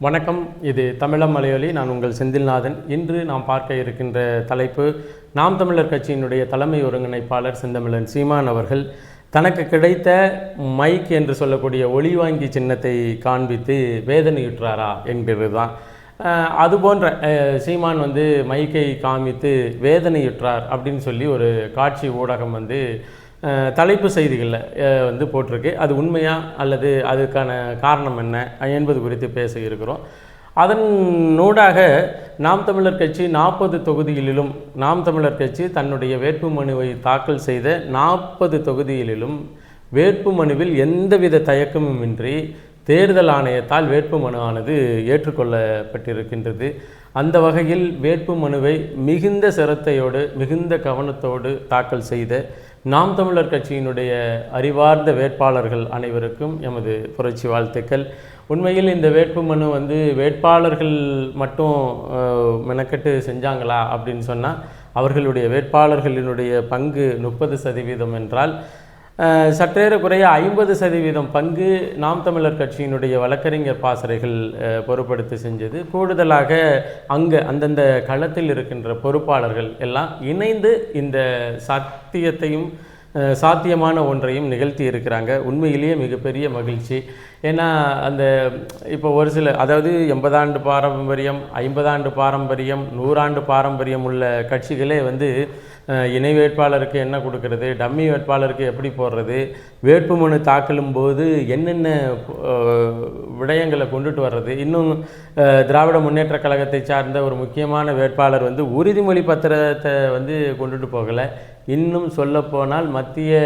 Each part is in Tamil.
வணக்கம். இது தமிழம் மலையொலி. நான் உங்கள் செந்தில்நாதன். இன்று நாம் பார்க்க இருக்கின்ற தலைப்பு நாம் தமிழர் கட்சியினுடைய தலைமை ஒருங்கிணைப்பாளர் செந்தமிழன் சீமான் அவர்கள் தனக்கு கிடைத்த மைக் என்று சொல்லக்கூடிய ஒளிவாங்கி சின்னத்தை காண்பித்து வேதனையுற்றாரா என்கிறது தான் அது போன்ற சீமான் வந்து மைக்கை காமித்து வேதனையுற்றார் அப்படின்னு சொல்லி ஒரு காட்சி ஊடகம் வந்து தலைப்பு செய்திகளில் வந்து போட்டிருக்கு. அது உண்மையா அல்லது அதுக்கான காரணம் என்ன என்பது குறித்து பேச இருக்கிறோம். அதன் நூடாக நாம் தமிழர் கட்சி நாற்பது தொகுதிகளிலும் நாம் தமிழர் கட்சி தன்னுடைய வேட்புமனுவை தாக்கல் செய்த நாற்பது தொகுதிகளிலும் வேட்புமனுவில் எந்தவித தயக்கமுமின்றி தேர்தல் ஆணையத்தால் வேட்புமனுவானது ஏற்றுக்கொள்ளப்பட்டிருக்கின்றது. அந்த வகையில் வேட்புமனுவை மிகுந்த சிரத்தையோடு மிகுந்த கவனத்தோடு தாக்கல் செய்த நாம் தமிழர் கட்சியினுடைய அறிவார்ந்த வேட்பாளர்கள் அனைவருக்கும் எமது புரட்சி வாழ்த்துக்கள். உண்மையில் இந்த வேட்பு மனு வந்து வேட்பாளர்கள் மட்டும் மெனக்கெட்டு செஞ்சாங்களா அப்படின்னு சொன்னால் அவர்களுடைய வேட்பாளர்களினுடைய பங்கு முப்பது சதவீதம் என்றால் சற்றேறக்குறைய ஐம்பது சதவீதம் பங்கு நாம் தமிழர் கட்சியினுடைய வழக்கறிஞர் பாசறைகள் பொறுப்படுத்தி செஞ்சது. கூடுதலாக அங்கே அந்தந்த களத்தில் இருக்கின்ற பொறுப்பாளர்கள் எல்லாம் இணைந்து இந்த சத்தியத்தையும் சாத்தியமான ஒன்றையும் நிகழ்த்தி இருக்கிறாங்க. உண்மையிலேயே மிகப்பெரிய மகிழ்ச்சி. ஏன்னா அந்த இப்போ ஒரு சில அதாவது எண்பதாண்டு பாரம்பரியம் ஐம்பதாண்டு பாரம்பரியம் நூறாண்டு பாரம்பரியம் உள்ள கட்சிகளே வந்து இணை வேட்பாளருக்கு என்ன கொடுக்கறது டம்மி வேட்பாளருக்கு எப்படி போடுறது வேட்புமனு தாக்கலும் போது என்னென்ன விடயங்களை கொண்டுட்டு வர்றது இன்னும் திராவிட முன்னேற்றக் கழகத்தை சார்ந்த ஒரு முக்கியமான வேட்பாளர் வந்து உறுதிமொழி பத்திரத்தை வந்து கொண்டுட்டு போகலை. இன்னும் சொல்லப்போனால் மத்திய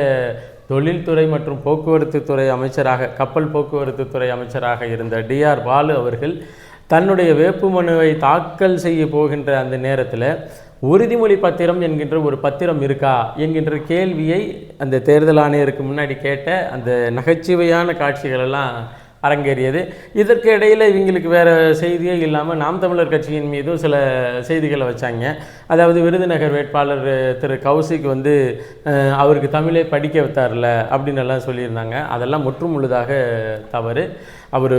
தொழில்துறை மற்றும் போக்குவரத்து துறை அமைச்சராக கப்பல் போக்குவரத்து துறை அமைச்சராக இருந்த டிஆர் பாலு அவர்கள் தன்னுடைய வேட்புமனுவை தாக்கல் செய்ய போகின்ற அந்த நேரத்தில் உறுதிமொழி பத்திரம் என்கின்ற ஒரு பத்திரம் இருக்கா என்கின்ற கேள்வியை அந்த தேர்தல் ஆணையருக்கு முன்னாடி கேட்ட அந்த நகைச்சுவையான காட்சிகளெல்லாம் அரங்கேறியது. இதற்கு இடையில் இவங்களுக்கு வேறு செய்தியே இல்லாமல் நாம் தமிழர் கட்சியின் மீதும் சில செய்திகளை வச்சாங்க. அதாவது விருதுநகர் வேட்பாளர் திரு கௌசிக் வந்து அவருக்கு தமிழே படிக்க வைத்தார்ல அப்படின்னு எல்லாம் சொல்லியிருந்தாங்க. அதெல்லாம் முற்றுமுழுதாக தவறு. அவர்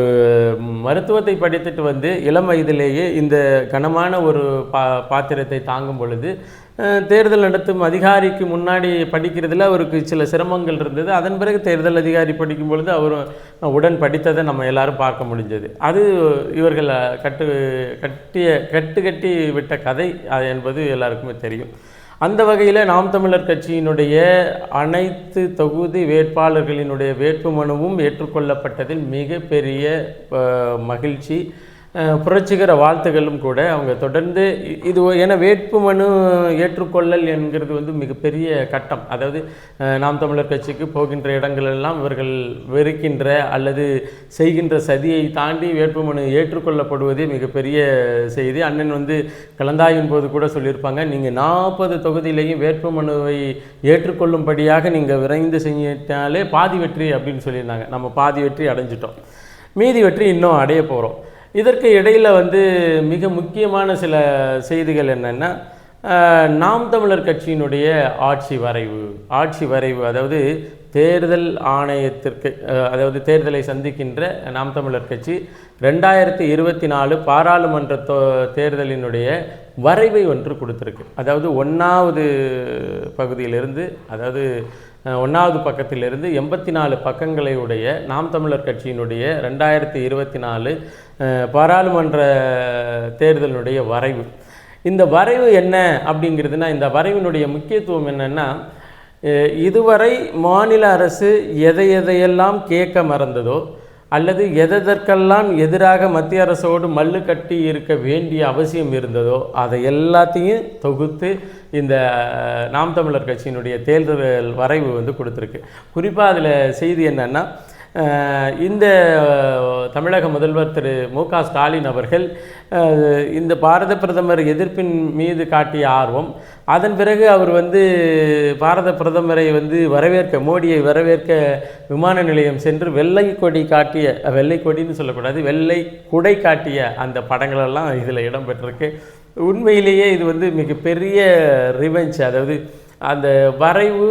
மருத்துவத்தை படித்துட்டு வந்து இளம் வயதிலேயே இந்த கனமான ஒரு பா பாத்திரத்தை தாங்கும் பொழுது தேர்தல் நடத்தும் அதிகாரிக்கு முன்னாடி படிக்கிறதுல அவருக்கு சில சிரமங்கள் இருந்தது. அதன் பிறகு தேர்தல் அதிகாரி படிக்கும் பொழுது அவரும் உடன் படித்ததை நம்ம எல்லாரும் பார்க்க முடிஞ்சது. அது இவர்கள் கட்டு கட்டிய கட்டு கட்டி விட்ட கதை அது என்பது எல்லாருக்குமே தெரியும். அந்த வகையில் நாம் தமிழர் கட்சியினுடைய அனைத்து தொகுதி வேட்பாளர்களினுடைய வேட்புமனுவும் ஏற்றுக்கொள்ளப்பட்டதில் மிகப்பெரிய மகிழ்ச்சி புரட்சிகர வாழ்த்துகளும் கூட அவங்க தொடர்ந்து இது ஒ- ஏன்னா வேட்புமனு ஏற்றுக்கொள்ளல் என்கிறது வந்து மிகப்பெரிய கட்டம். அதாவது நாம் தமிழர் கட்சிக்கு போகின்ற இடங்களெல்லாம் இவர்கள் வெறுக்கின்ற அல்லது செய்கின்ற சதியை தாண்டி வேட்புமனு ஏற்றுக்கொள்ளப்படுவதே மிகப்பெரிய செய்தி. அண்ணன் வந்து கலந்தாயின் போது கூட சொல்லியிருப்பாங்க நீங்கள் நாற்பது தொகுதியிலையும் வேட்புமனுவை ஏற்றுக்கொள்ளும்படியாக நீங்கள் விரைந்து செஞ்சிட்டாலே பாதி வெற்றி அப்படின்னு சொல்லியிருந்தாங்க. நம்ம பாதி வெற்றி அடைஞ்சிட்டோம். மீதி வெற்றி இன்னும் அடைய போகிறோம் இதற்கு இடையில் வந்து மிக முக்கியமான சில செய்திகள் என்னென்னா நாம் தமிழர் கட்சியினுடைய ஆட்சி வரைவு ஆட்சி வரைவு அதாவது தேர்தல் ஆணையத்திற்கு அதாவது தேர்தலை சந்திக்கின்ற நாம் தமிழர் கட்சி ரெண்டாயிரத்தி இருபத்தி நாலு பாராளுமன்ற தேர்தலினுடைய வரைவை ஒன்று கொடுத்துருக்கு. அதாவது ஒன்றாவது பகுதியிலிருந்து அதாவது ஒன்றாவது பக்கத்திலிருந்து எண்பத்தி நாலு பக்கங்களை உடைய நாம் தமிழர் கட்சியினுடைய ரெண்டாயிரத்தி இருபத்தி நாலு பாராளுமன்ற தேர்தலினுடைய வரைவு. இந்த வரைவு என்ன அப்படிங்கிறதுனா இந்த வரைவினுடைய முக்கியத்துவம் என்னென்னா இதுவரை மாநில அரசு எதை எதையெல்லாம் கேட்க மறந்ததோ அல்லது எதற்கெல்லாம் எதிராக மத்திய அரசோடு மல்லு கட்டி இருக்க வேண்டிய அவசியம் இருந்ததோ அதை எல்லாத்தையும் தொகுத்து இந்த நாம் தமிழர் கட்சியினுடைய தேர்தல் வரைவு வந்து கொடுத்துருக்கு. குறிப்பாக அதில் செய்தி என்னென்னா இந்த தமிழக முதல்வர் திரு மு க ஸ்டாலின் அவர்கள் இந்த பாரத பிரதமர் எதிர்ப்பின் மீது காட்டிய ஆர்வம் அதன் பிறகு அவர் வந்து பாரத பிரதமரை வந்து வரவேற்க மோடியை வரவேற்க விமான நிலையம் சென்று வெள்ளை கொடி காட்டிய வெள்ளை கொடின்னு சொல்லக்கூடாது வெள்ளை குடை காட்டிய அந்த படங்களெல்லாம் இதில் இடம்பெற்றிருக்கு. உண்மையிலேயே இது வந்து மிகப்பெரிய ரிவெஞ்ச் அதாவது அந்த வரைவு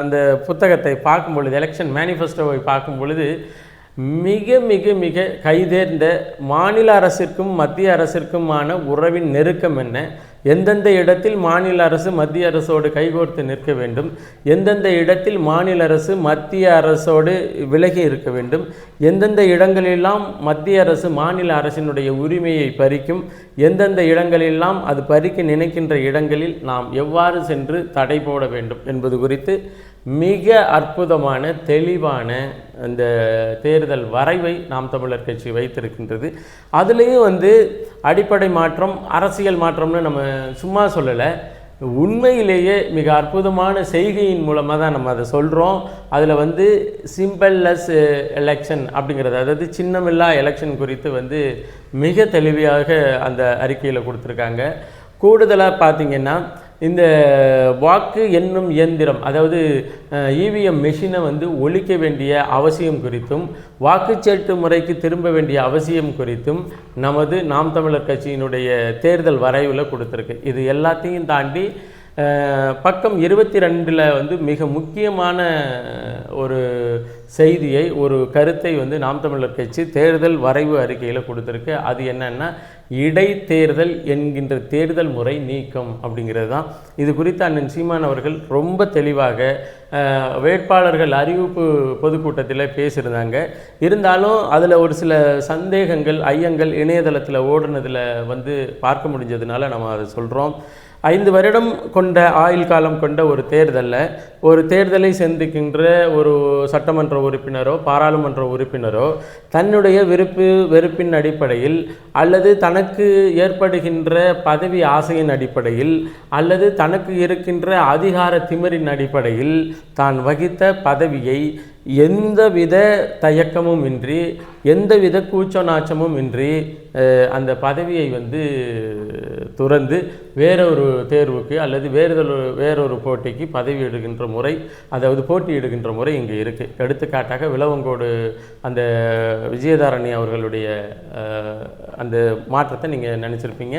அந்த புத்தகத்தை பார்க்கும் பொழுது எலெக்ஷன் மேனிஃபெஸ்டோவை பார்க்கும் பொழுது மிக மிக மிக கைதேர்ந்த மாநில அரசிற்கும் மத்திய அரசிற்குமான உறவின் நெருக்கம் என்ன? எந்தெந்த இடத்தில் மாநில அரசு மத்திய அரசோடு கைகோர்த்து நிற்க வேண்டும்? எந்தெந்த இடத்தில் மாநில அரசு மத்திய அரசோடு விலகி இருக்க வேண்டும்? எந்தெந்த இடங்களெல்லாம் மத்திய அரசு மாநில அரசினுடைய உரிமையை பறிக்கும்? எந்தெந்த இடங்களெல்லாம் அது பறிக்க நினைக்கின்ற இடங்களில் நாம் எவ்வாறு சென்று தடை போட வேண்டும் என்பது குறித்து மிக அற்புதமான தெளிவான அந்த தேர்தல் வரைவை நாம் தமிழர் கட்சி வைத்திருக்கின்றது. அதுலேயும் வந்து அடிப்படை மாற்றம் அரசியல் மாற்றம்னு நம்ம சும்மா சொல்லலை. உண்மையிலேயே மிக அற்புதமான செய்கையின் மூலமாக தான் நம்ம அதை சொல்கிறோம் அதில் வந்து சிம்பிள்லெஸ் எலெக்ஷன் அப்படிங்கிறது அதாவது சின்னமில்லா எலெக்ஷன் குறித்து வந்து மிக தெளிவாக அந்த அறிக்கையில் கொடுத்துருக்காங்க. கூடுதலாக பார்த்திங்கன்னா இந்த வாக்கு என்னும் இயந்திரம் அதாவது இவிஎம் மெஷினை வந்து ஒழிக்க வேண்டிய அவசியம் குறித்தும் வாக்குச்சீட்டு முறைக்கு திரும்ப வேண்டிய அவசியம் குறித்தும் நமது நாம் தமிழர் கட்சியினுடைய தேர்தல் வரைவில் கொடுத்துருக்கு. இது எல்லாத்தையும் தாண்டி பக்கம் இருபத்தி ரெண்டில் வந்து மிக முக்கியமான ஒரு செய்தியை ஒரு கருத்தை வந்து நாம் தமிழர் கட்சி தேர்தல் வரைவு அறிக்கையில் கொடுத்துருக்கு. அது என்னென்னா இடைத்தேர்தல் என்கின்ற தேர்தல் முறை நீக்கம் அப்படிங்கிறது தான். இது குறித்து அண்ணன் சீமான் அவர்கள் ரொம்ப தெளிவாக வேட்பாளர்கள் அறிவிப்பு பொதுக்கூட்டத்தில் பேசியிருந்தாங்க. இருந்தாலும் அதில் ஒரு சில சந்தேகங்கள் ஐயங்கள் இணையதளத்தில் ஓடுனதில் வந்து பார்க்க முடிஞ்சதுனால நம்ம அதை சொல்கிறோம் ஐந்து வருடம் கொண்ட ஆயுள் காலம் கொண்ட ஒரு தேர்தலில் ஒரு தேர்தலை சந்திக்கின்ற ஒரு சட்டமன்ற உறுப்பினரோ பாராளுமன்ற உறுப்பினரோ தன்னுடைய விருப்பு வெறுப்பின் அடிப்படையில் அல்லது தனக்கு ஏற்படுகின்ற பதவி ஆசையின் அடிப்படையில் அல்லது தனக்கு இருக்கின்ற அதிகார திமிரின் அடிப்படையில் தான் வகித்த பதவியை எந்தவித தயக்கமும் இன்றி எந்தவித கூச்ச நாச்சமும் இன்றி அந்த பதவியை வந்து துறந்து வேறொரு தேர்வுக்கு அல்லது வேறுதல் வேறொரு போட்டிக்கு பதவி எடுக்கின்ற முறை அதாவது போட்டியிடுகின்ற முறை இங்கே இருக்குது எடுத்துக்காட்டாக விளவங்கோடு அந்த விஜயதாரணி அவர்களுடைய அந்த மாற்றத்தை நீங்கள் நினச்சிருப்பீங்க.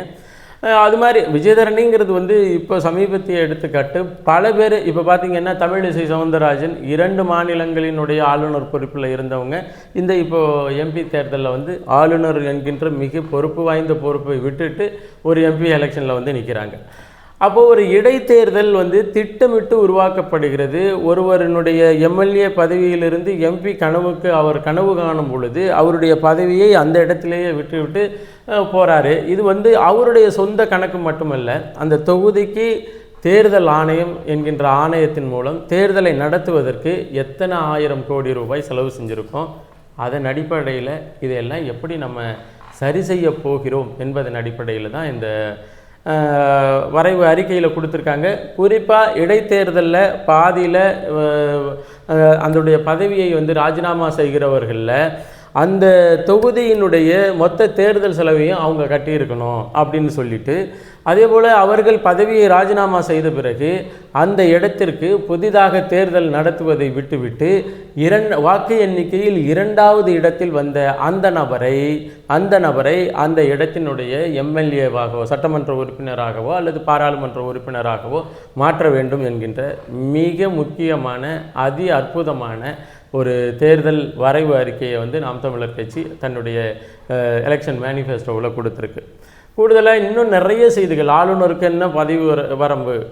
அது மாதிரி விஜயதரணிங்கிறது வந்து இப்போ சமீபத்திய எடுத்துக்காட்டு. பல பேர் இப்போ பார்த்தீங்கன்னா தமிழிசை சவுந்தரராஜன் இரண்டு மாநிலங்களினுடைய ஆளுநர் பொறுப்பில் இருந்தவங்க. இந்த இப்போ எம்பி தேர்தலில் வந்து ஆளுநர் என்கின்ற மிக பொறுப்பு வாய்ந்த பொறுப்பை விட்டுட்டு ஒரு எம்பி எலெக்ஷனில் வந்து நிற்கிறாங்க அப்போது ஒரு இடைத்தேர்தல் வந்து திட்டமிட்டு உருவாக்கப்படுகிறது. ஒருவரினுடைய எம்எல்ஏ பதவியிலிருந்து எம்பி கனவுக்கு அவர் கனவு காணும் பொழுது அவருடைய பதவியை அந்த இடத்திலேயே விட்டுவிட்டு போகிறாரு இது வந்து அவருடைய சொந்த கணக்கு மட்டுமல்ல அந்த தொகுதிக்கு தேர்தல் ஆணையம் என்கின்ற ஆணையத்தின் மூலம் தேர்தலை நடத்துவதற்கு எத்தனை ஆயிரம் கோடி ரூபாய் செலவு செஞ்சுருக்கோம். அதன் அடிப்படையில் இதையெல்லாம் எப்படி நம்ம சரி செய்ய போகிறோம் என்பதன் அடிப்படையில் தான் இந்த வரைவு அறிக்கையில் கொடுத்துருக்காங்க. குறிப்பாக இடைத்தேர்தலில் பாதியில் அதனுடைய பதவியை வந்து ராஜினாமா செய்கிறவர்களில் அந்த தொகுதியினுடைய மொத்த தேர்தல் செலவையும் அவங்க கட்டியிருக்கணும் அப்படின்னு சொல்லிட்டு அதே போல் அவர்கள் பதவியை ராஜினாமா செய்த பிறகு அந்த இடத்திற்கு புதிதாக தேர்தல் நடத்துவதை விட்டுவிட்டு இரண்டு வாக்கு எண்ணிக்கையில் இரண்டாவது இடத்தில் வந்த அந்த நபரை அந்த நபரை அந்த இடத்தினுடைய எம்எல்ஏவாகவோ சட்டமன்ற உறுப்பினராகவோ அல்லது பாராளுமன்ற உறுப்பினராகவோ மாற்ற வேண்டும் என்கின்ற மிக முக்கியமான அதி அற்புதமான ஒரு தேர்தல் வரைவு அறிக்கையை வந்து நாம் தமிழர் கட்சி தன்னுடைய எலெக்ஷன் மேனிஃபெஸ்டோவில் கொடுத்துருக்கு. கூடுதலாக இன்னும் நிறைய செய்திகள். ஆளுநருக்கு என்ன பதவி வர- வரம்பு?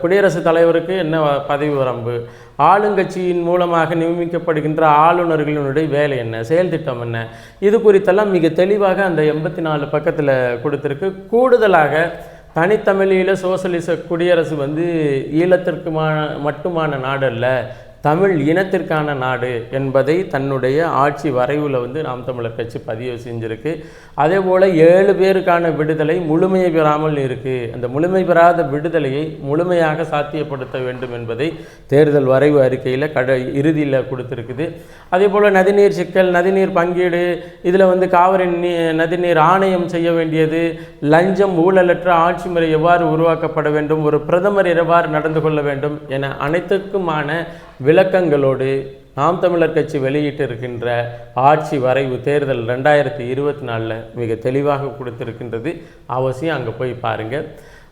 குடியரசுத் தலைவருக்கு என்ன வ- பதவி வரம்பு? ஆளுங்கட்சியின் மூலமாக நியமிக்கப்படுகின்ற ஆளுநர்களினுடைய வேலை என்ன? செயல் திட்டம் என்ன? இது குறித்தெல்லாம் மிக தெளிவாக அந்த எண்பத்தி நாலு பக்கத்தில் கொடுத்துருக்கு. கூடுதலாக தனித்தமிழில் சோசலிச குடியரசு வந்து ஈழத்திற்குமான மட்டுமான நாடு அல்ல தமிழ் இனத்திற்கான நாடு என்பதை தன்னுடைய ஆட்சி வரைவில் வந்து நாம் தமிழர் கட்சி பதிவு செஞ்சுருக்கு. அதே போல் ஏழு பேருக்கான விடுதலை முழுமையை பெறாமல் இருக்குது அந்த முழுமை பெறாத விடுதலையை முழுமையாக சாத்தியப்படுத்த வேண்டும் என்பதை தேர்தல் வரைவு அறிக்கையில் கட இறுதியில் கொடுத்துருக்குது. அதே போல் நதிநீர் சிக்கல் நதிநீர் பங்கீடு இதில் வந்து காவிரி நீ நதிநீர் ஆணையம் செய்ய வேண்டியது லஞ்சம் ஊழலற்ற ஆட்சி முறை எவ்வாறு உருவாக்கப்பட வேண்டும் ஒரு பிரதமர் எவ்வாறு நடந்து கொள்ள வேண்டும் என அனைத்துக்குமான விளக்கங்களோடு நாம் தமிழர் கட்சி வெளியிட்டிருக்கின்ற ஆட்சி வரைவு தேர்தல் ரெண்டாயிரத்தி இருபத்தி நாலில் மிக தெளிவாக கொடுத்திருக்கின்றது. அவசியம் அங்கே போய் பாருங்கள்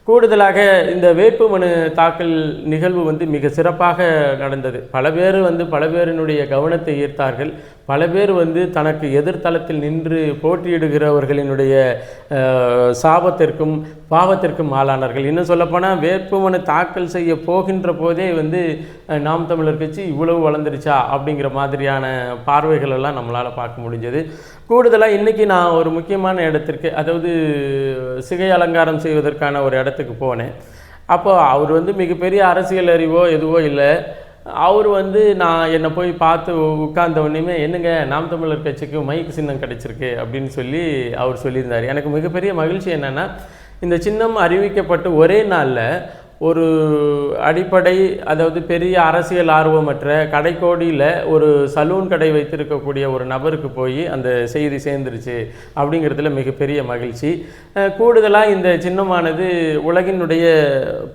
கூடுதலாக இந்த வேட்புமனு தாக்கல் நிகழ்வு வந்து மிக சிறப்பாக நடந்தது. பல பேர் வந்து பல பேரினுடைய கவனத்தை ஈர்த்தார்கள். பல பேர் வந்து தனக்கு எதிர்த்தளத்தில் நின்று போட்டியிடுகிறவர்களினுடைய சாபத்திற்கும் பாவத்திற்கும் ஆளானார்கள். இன்னும் சொல்லப்போனால் வேட்புமனு தாக்கல் செய்ய போகின்ற போதே வந்து நாம் தமிழர் கட்சி இவ்வளவு வளர்ந்துருச்சா அப்படிங்கிற மாதிரியான பார்வைகள் எல்லாம் நம்மளால் பார்க்க முடிஞ்சது. கூடுதலாக இன்றைக்கி நான் ஒரு முக்கியமான இடத்திற்கு அதாவது சிகை அலங்காரம் செய்வதற்கான ஒரு இடத்துக்கு போனேன். அப்போது அவர் வந்து மிகப்பெரிய அரசியல் அறிவோ எதுவோ இல்லை. அவர் வந்து நான் என்னை போய் பார்த்து உட்கார்ந்த உடனேயுமே என்னங்க நாம் தமிழர் கட்சிக்கு மைக் சின்னம் கிடைச்சிருக்கு அப்படின்னு சொல்லி அவர் சொல்லியிருந்தார். எனக்கு மிகப்பெரிய மகிழ்ச்சி என்னென்னா இந்த சின்னம் அறிவிக்கப்பட்டு ஒரே நாளில் ஒரு அடிப்படை அதாவது பெரிய அரசியல் ஆர்வமற்ற கடைக்கோடியில் ஒரு சலூன் கடை வைத்திருக்கக்கூடிய ஒரு நபருக்கு போய் அந்த செய்தி சேர்ந்துருச்சு அப்படிங்கிறதுல மிகப்பெரிய மகிழ்ச்சி. கூடுதலாக இந்த சின்னமானது உலகினுடைய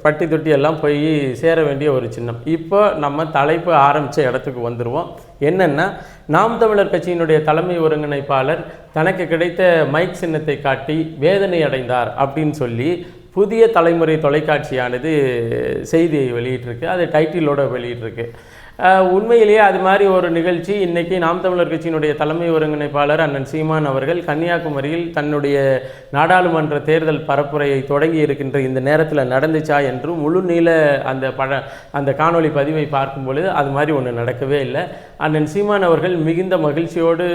பட்டி தொட்டி எல்லாம் போய் சேர வேண்டிய ஒரு சின்னம். இப்போ நம்ம தலைப்பு ஆரம்பித்த இடத்துக்கு வந்துடுவோம் என்னென்னா நாம் தமிழர் கட்சியினுடைய தலைமை ஒருங்கிணைப்பாளர் தனக்கு கிடைத்த மைக் சின்னத்தை காட்டி வேதனை அடைந்தார் அப்படின்னு சொல்லி புதிய தலைமுறை தொலைக்காட்சியானது செய்தியை வெளியிட்டிருக்கு அது டைட்டிலோட வெளியிட்டிருக்கு. உண்மையிலேயே அது மாதிரி ஒரு நிகழ்ச்சி இன்றைக்கி நாம் தமிழர் கட்சியினுடைய தலைமை ஒருங்கிணைப்பாளர் அண்ணன் சீமான் அவர்கள் கன்னியாகுமரியில் தன்னுடைய நாடாளுமன்ற தேர்தல் பரப்புரையை தொடங்கி இருக்கின்ற இந்த நேரத்தில் நடந்துச்சா என்று முழு நீள அந்த பட அந்த காணொளி பதிவை பார்க்கும் பொழுது அது மாதிரி ஒன்று நடக்கவே இல்லை. அண்ணன் சீமான் அவர்கள் மிகுந்த மகிழ்ச்சியோடு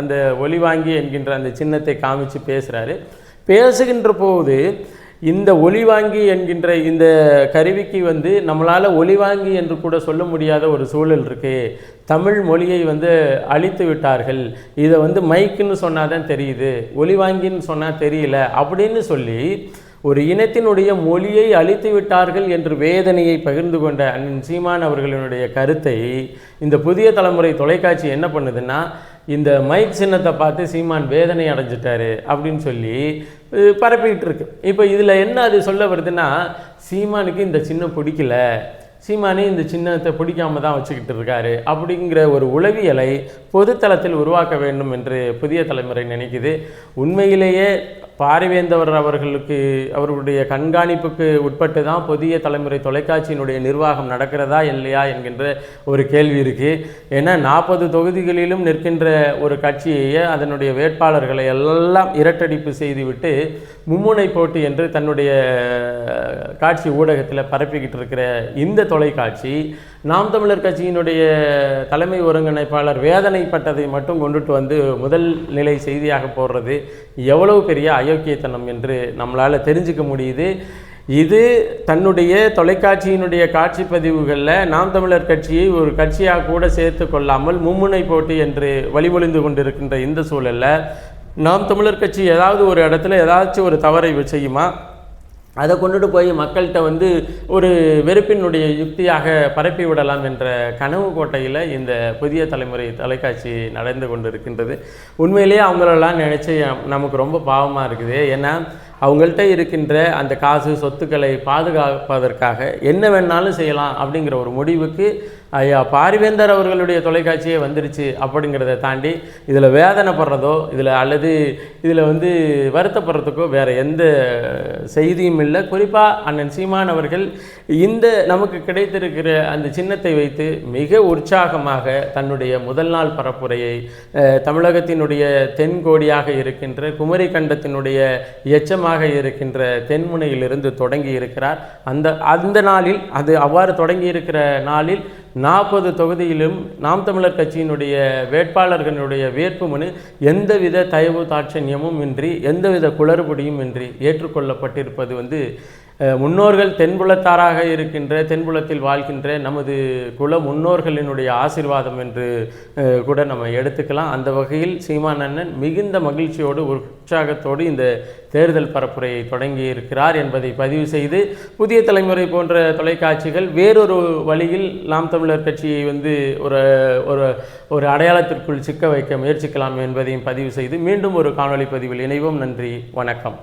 அந்த ஒளிவாங்கி என்கின்ற அந்த சின்னத்தை காமிச்சு பேசுகிறாரு பேசுகின்ற போது இந்த ஒலிவாங்கி என்கின்ற இந்த கருவிக்கு வந்து நம்மளால் ஒலிவாங்கி என்று கூட சொல்ல முடியாத ஒரு சூழல் இருக்குது தமிழ் மொழியை வந்து அழித்து விட்டார்கள். இதை வந்து மைக்குன்னு சொன்னால் தான் தெரியுது. ஒலிவாங்கின்னு சொன்னால் தெரியல அப்படின்னு சொல்லி ஒரு இனத்தினுடைய மொழியை அழித்து விட்டார்கள் என்று வேதனையை பகிர்ந்து கொண்ட அண்ணன் சீமான் அவர்களினுடைய கருத்தை இந்த புதிய தலைமுறை தொலைக்காட்சி என்ன பண்ணுதுன்னா இந்த மைக் சின்னத்தை பார்த்து சீமான் வேதனை அடைஞ்சிட்டாரு அப்படின்னு சொல்லி பரப்பிக்கிட்டு இருக்கு. இப்போ இதில் என்ன அது சொல்ல வருதுன்னா சீமானுக்கு இந்த சின்னம் பிடிக்கல. சீமானே இந்த சின்னத்தை பிடிக்காம தான் வச்சுக்கிட்டு இருக்காரு அப்படிங்கிற ஒரு உளவியலை பொதுத்தளத்தில் உருவாக்க வேண்டும் என்று புதிய தலைமுறை நினைக்குது. உண்மையிலேயே பாரிவேந்தவர் அவர்களுக்கு அவர்களுடைய கண்காணிப்புக்கு உட்பட்டு தான் புதிய தலைமுறை தொலைக்காட்சியினுடைய நிர்வாகம் நடக்கிறதா இல்லையா என்கின்ற ஒரு கேள்வி இருக்குது ஏன்னா நாற்பது தொகுதிகளிலும் நிற்கின்ற ஒரு கட்சியையே அதனுடைய வேட்பாளர்களை எல்லாம் இரட்டடிப்பு செய்துவிட்டு மும்முனை போட்டி என்று தன்னுடைய காட்சி ஊடகத்தில் பரப்பிக்கிட்டு இருக்கிற இந்த தொலைக்காட்சி நாம் தமிழர் கட்சியினுடைய தலைமை ஒருங்கிணைப்பாளர் வேதனைப்பட்டதை மட்டும் கொண்டுட்டு வந்து முதல் நிலை செய்தியாக போடுறது எவ்வளவு பெரிய அயோக்கியத்தனம் என்று நம்மளால் தெரிஞ்சுக்க முடியுது. இது தன்னுடைய தொலைக்காட்சியினுடைய காட்சி பதிவுகளில் நாம் தமிழர் கட்சியை ஒரு கட்சியாக கூட சேர்த்து கொள்ளாமல் மும்முனை போட்டி என்று வழிமொழிந்து கொண்டிருக்கின்ற இந்த சூழலில் நாம் தமிழர் கட்சி ஏதாவது ஒரு இடத்துல ஏதாச்சும் ஒரு தவறை செய்யுமா? அதை கொண்டுட்டு போய் மக்கள்கிட்ட வந்து ஒரு வெறுப்பினுடைய யுக்தியாக பரப்பி விடலாம் என்ற கனவு கோட்டையில் இந்த புதிய தலைமுறை தொலைக்காட்சி நடந்து கொண்டு இருக்கின்றது உண்மையிலேயே அவங்களெல்லாம் நினச்சி நமக்கு ரொம்ப பாவமாக இருக்குது. ஏன்னா அவங்கள்ட்ட இருக்கின்ற அந்த காசு சொத்துக்களை பாதுகாப்பதற்காக என்ன வேணாலும் செய்யலாம் அப்படிங்கிற ஒரு முடிவுக்கு ஐயா பாரிவேந்தர் அவர்களுடைய தொலைக்காட்சியே வந்துருச்சு அப்படிங்கிறத தாண்டி இதில் வேதனைப்படுறதோ இதில் அல்லது இதில் வந்து வருத்தப்படுறதுக்கோ வேறு எந்த செய்தியும் இல்லை. குறிப்பாக அண்ணன் சீமான் அவர்கள் இந்த நமக்கு கிடைத்திருக்கிற அந்த சின்னத்தை வைத்து மிக உற்சாகமாக தன்னுடைய முதல் நாள் பரப்புரையை தமிழகத்தினுடைய தென்கோடியாக இருக்கின்ற குமரி கண்டத்தினுடைய எச்சமாக இருக்கின்ற தென்முனையிலிருந்து தொடங்கி இருக்கிறார் அந்த அந்த நாளில் அது அவ்வாறு தொடங்கி இருக்கிற நாளில் நாற்பது தொகுதியிலும் நாம் தமிழர் கட்சியினுடைய வேட்பாளர்களுடைய வேட்புமனு எந்தவித தயவு தாட்சண்யமும் இன்றி எந்தவித குளறுபடியும் இன்றி ஏற்றுக்கொள்ளப்பட்டிருப்பது வந்து முன்னோர்கள் தென்புலத்தாராக இருக்கின்ற தென்புலத்தில் வாழ்கின்ற நமது குல முன்னோர்களினுடைய ஆசீர்வாதம் என்று கூட நம்ம எடுத்துக்கலாம். அந்த வகையில் சீமான் அண்ணன் மிகுந்த மகிழ்ச்சியோடு உற்சாகத்தோடு இந்த தேர்தல் பரப்புரையை தொடங்கி இருக்கிறார் என்பதை பதிவு செய்து புதிய தலைமுறை போன்ற தொலைக்காட்சிகள் வேறொரு வழியில் நாம் தமிழர் கட்சியை வந்து ஒரு ஒரு ஒரு அடையாளத்திற்குள் சிக்க வைக்க முயற்சிக்கலாம் என்பதையும் பதிவு செய்து மீண்டும் ஒரு காணொளி பதிவில் இணைவோம். நன்றி வணக்கம்.